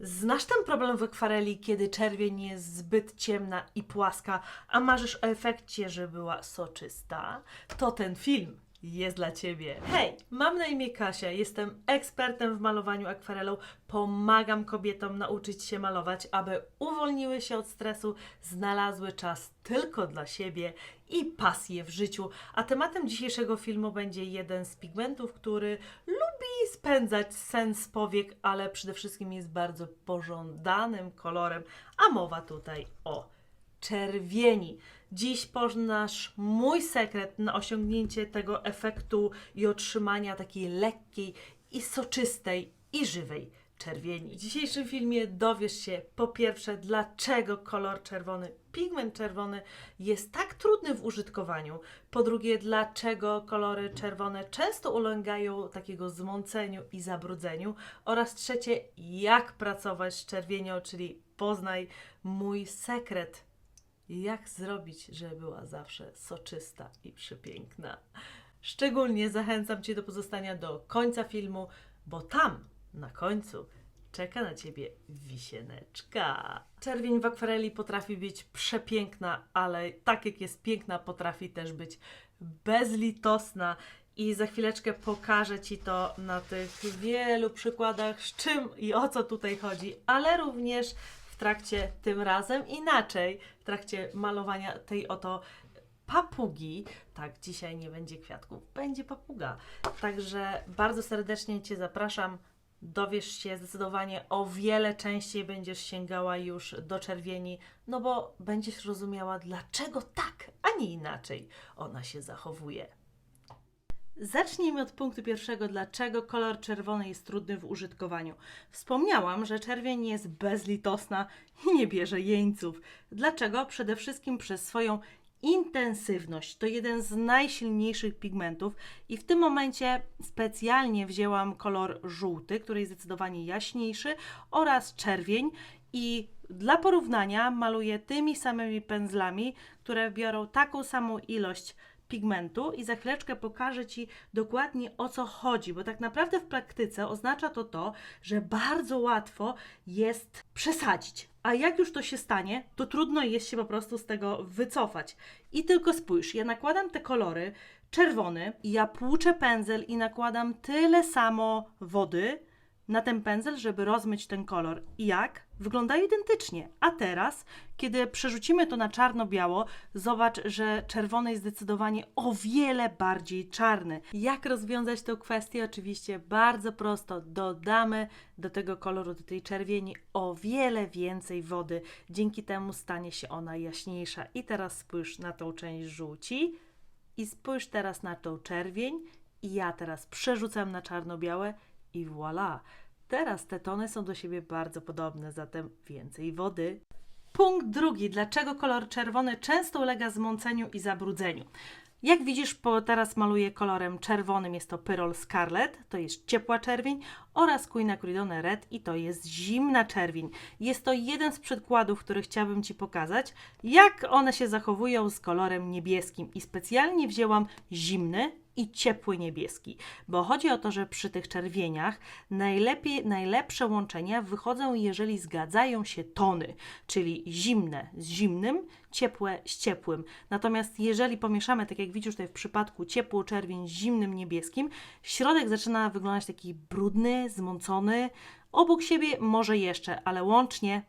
Znasz ten problem w akwareli, kiedy czerwień jest zbyt ciemna i płaska, a marzysz o efekcie, że była soczysta? To ten film jest dla Ciebie. Hej, mam na imię Kasia, jestem ekspertem w malowaniu akwarelą. Pomagam kobietom nauczyć się malować, aby uwolniły się od stresu, znalazły czas tylko dla siebie i pasję w życiu. A tematem dzisiejszego filmu będzie jeden z pigmentów, który lubi spędzać sens powiek, ale przede wszystkim jest bardzo pożądanym kolorem, a mowa tutaj o czerwieni. Dziś poznasz mój sekret na osiągnięcie tego efektu i otrzymania takiej lekkiej i soczystej i żywej czerwieni. W dzisiejszym filmie dowiesz się po pierwsze, dlaczego kolor czerwony, pigment czerwony jest tak trudny w użytkowaniu. Po drugie, dlaczego kolory czerwone często ulegają takiego zmąceniu i zabrudzeniu. Oraz trzecie, jak pracować z czerwienią, czyli poznaj mój sekret jak zrobić, żeby była zawsze soczysta i przepiękna. Szczególnie zachęcam Cię do pozostania do końca filmu, bo tam, na końcu, czeka na Ciebie wisieneczka. Czerwień w akwareli potrafi być przepiękna, ale tak jak jest piękna, potrafi też być bezlitosna. I za chwileczkę pokażę Ci to na tych wielu przykładach, z czym i o co tutaj chodzi, ale również trakcie tym razem inaczej, w trakcie malowania tej oto papugi. Tak, dzisiaj nie będzie kwiatków, będzie papuga. Także bardzo serdecznie Cię zapraszam. Dowiesz się zdecydowanie o wiele częściej będziesz sięgała już do czerwieni, no bo będziesz rozumiała, dlaczego tak, a nie inaczej ona się zachowuje. Zacznijmy od punktu pierwszego, dlaczego kolor czerwony jest trudny w użytkowaniu. Wspomniałam, że czerwień jest bezlitosna i nie bierze jeńców. Dlaczego? Przede wszystkim przez swoją intensywność. To jeden z najsilniejszych pigmentów i w tym momencie specjalnie wzięłam kolor żółty, który jest zdecydowanie jaśniejszy oraz czerwień i dla porównania maluję tymi samymi pędzlami, które biorą taką samą ilość pigmentu i za chwileczkę pokażę Ci dokładnie o co chodzi, bo tak naprawdę w praktyce oznacza to to, że bardzo łatwo jest przesadzić. A jak już to się stanie, to trudno jest się po prostu z tego wycofać. I tylko spójrz, ja nakładam te kolory czerwony, ja płuczę pędzel i nakładam tyle samo wody, na ten pędzel, żeby rozmyć ten kolor. I jak? Wygląda identycznie. A teraz, kiedy przerzucimy to na czarno-biało, zobacz, że czerwony jest zdecydowanie o wiele bardziej czarny. Jak rozwiązać tę kwestię? Oczywiście bardzo prosto. Dodamy do tego koloru, do tej czerwieni o wiele więcej wody. Dzięki temu stanie się ona jaśniejsza. I teraz spójrz na tą część żółci i spójrz teraz na tą czerwień i ja teraz przerzucam na czarno-białe i voilà! Teraz te tony są do siebie bardzo podobne, zatem więcej wody. Punkt drugi. Dlaczego kolor czerwony często ulega zmąceniu i zabrudzeniu? Jak widzisz, po teraz maluję kolorem czerwonym, jest to Pyrrol Scarlet, to jest ciepła czerwień, oraz Queen Acridone Red i to jest zimna czerwień. Jest to jeden z przykładów, który chciałabym Ci pokazać, jak one się zachowują z kolorem niebieskim. I specjalnie wzięłam zimny, i ciepły niebieski, bo chodzi o to, że przy tych czerwieniach najlepiej, najlepsze łączenia wychodzą, jeżeli zgadzają się tony, czyli zimne z zimnym, ciepłe z ciepłym. Natomiast jeżeli pomieszamy, tak jak widzisz tutaj w przypadku ciepło czerwień z zimnym niebieskim, środek zaczyna wyglądać taki brudny, zmącony, obok siebie może jeszcze, ale łącznie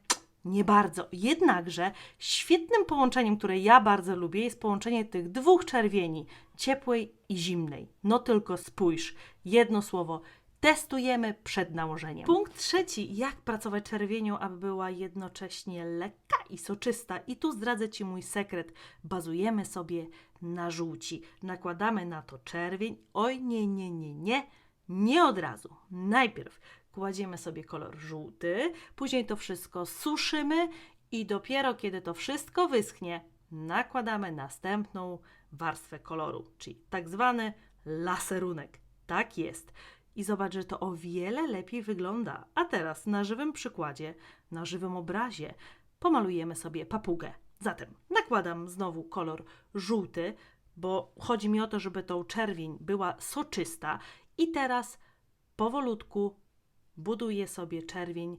nie bardzo. Jednakże świetnym połączeniem, które ja bardzo lubię, jest połączenie tych dwóch czerwieni, ciepłej i zimnej. No tylko spójrz, jedno słowo. Testujemy przed nałożeniem. Punkt trzeci. Jak pracować czerwienią, aby była jednocześnie lekka i soczysta? I tu zdradzę Ci mój sekret. Bazujemy sobie na żółci. Nakładamy na to czerwień. Oj, nie, nie, nie, nie. Nie od razu. Najpierw kładziemy sobie kolor żółty, później to wszystko suszymy i dopiero kiedy to wszystko wyschnie, nakładamy następną warstwę koloru, czyli tak zwany laserunek. Tak jest. I zobacz, że to o wiele lepiej wygląda. A teraz na żywym przykładzie, na żywym obrazie pomalujemy sobie papugę. Zatem nakładam znowu kolor żółty, bo chodzi mi o to, żeby tą czerwień była soczysta i teraz powolutku buduję sobie czerwień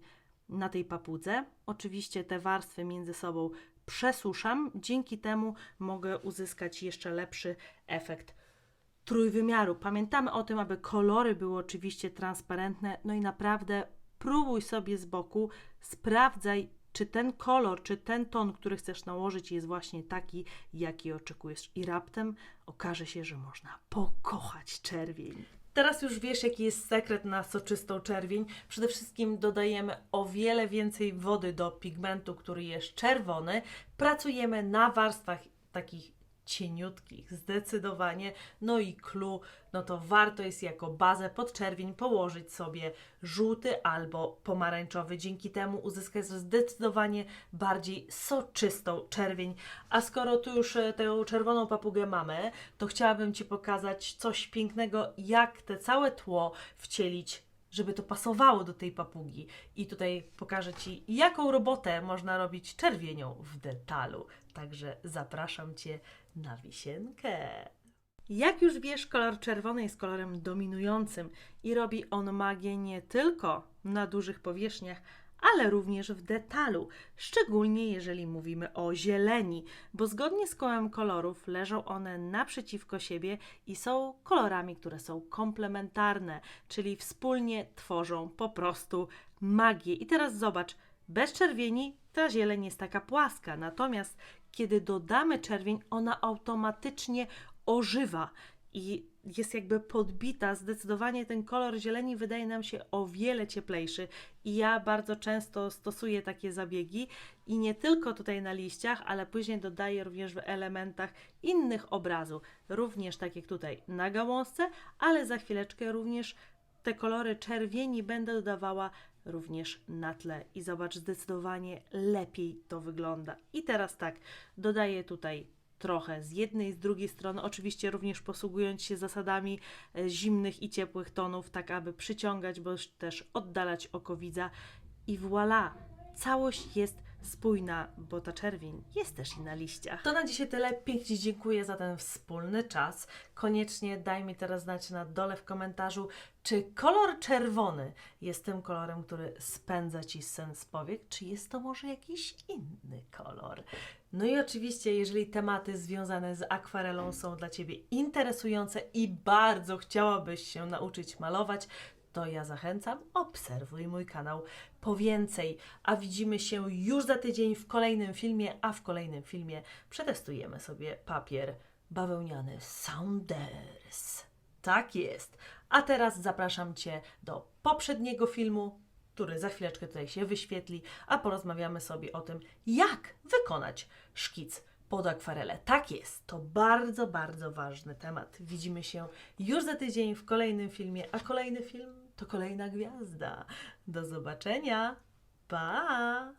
na tej papudze. Oczywiście te warstwy między sobą przesuszam, dzięki temu mogę uzyskać jeszcze lepszy efekt trójwymiaru. Pamiętamy o tym, aby kolory były oczywiście transparentne, no i naprawdę próbuj sobie z boku, sprawdzaj, czy ten kolor, czy ten ton, który chcesz nałożyć, jest właśnie taki, jaki oczekujesz. I raptem okaże się, że można pokochać czerwień. Teraz już wiesz, jaki jest sekret na soczystą czerwień. Przede wszystkim dodajemy o wiele więcej wody do pigmentu, który jest czerwony. Pracujemy na warstwach takich cieniutkich, zdecydowanie. No i clue, no to warto jest jako bazę pod czerwień położyć sobie żółty albo pomarańczowy. Dzięki temu uzyskasz zdecydowanie bardziej soczystą czerwień. A skoro tu już e, tę czerwoną papugę mamy, to chciałabym Ci pokazać coś pięknego, jak te całe tło wcielić żeby to pasowało do tej papugi. I tutaj pokażę Ci, jaką robotę można robić czerwienią w detalu. Także zapraszam Cię na wisienkę. Jak już wiesz, kolor czerwony jest kolorem dominującym i robi on magię nie tylko na dużych powierzchniach, ale również w detalu, szczególnie jeżeli mówimy o zieleni, bo zgodnie z kołem kolorów leżą one naprzeciwko siebie i są kolorami, które są komplementarne, czyli wspólnie tworzą po prostu magię. I teraz zobacz, bez czerwieni ta zieleń jest taka płaska, natomiast kiedy dodamy czerwień, ona automatycznie ożywa i jest jakby podbita. Zdecydowanie ten kolor zieleni wydaje nam się o wiele cieplejszy i ja bardzo często stosuję takie zabiegi i nie tylko tutaj na liściach, ale później dodaję również w elementach innych obrazu. Również tak jak tutaj na gałązce, ale za chwileczkę również te kolory czerwieni będę dodawała również na tle i zobacz, zdecydowanie lepiej to wygląda. I teraz tak, dodaję tutaj trochę z jednej, z drugiej strony, oczywiście również posługując się zasadami e, zimnych i ciepłych tonów, tak aby przyciągać, bądź też oddalać oko widza. I voilà, całość jest spójna, bo ta czerwień jest też i na liściach. To na dzisiaj tyle. Pięknie dziękuję za ten wspólny czas. Koniecznie daj mi teraz znać na dole w komentarzu, czy kolor czerwony jest tym kolorem, który spędza Ci sen z powiek, czy jest to może jakiś inny kolor. No i oczywiście, jeżeli tematy związane z akwarelą są dla Ciebie interesujące i bardzo chciałabyś się nauczyć malować, to ja zachęcam, obserwuj mój kanał po więcej. A widzimy się już za tydzień w kolejnym filmie, a w kolejnym filmie przetestujemy sobie papier bawełniany Sounders. Tak jest. A teraz zapraszam Cię do poprzedniego filmu, który za chwileczkę tutaj się wyświetli, a porozmawiamy sobie o tym, jak wykonać szkic pod akwarelę. Tak jest, to bardzo, bardzo ważny temat. Widzimy się już za tydzień w kolejnym filmie, a kolejny film to kolejna gwiazda. Do zobaczenia. Pa!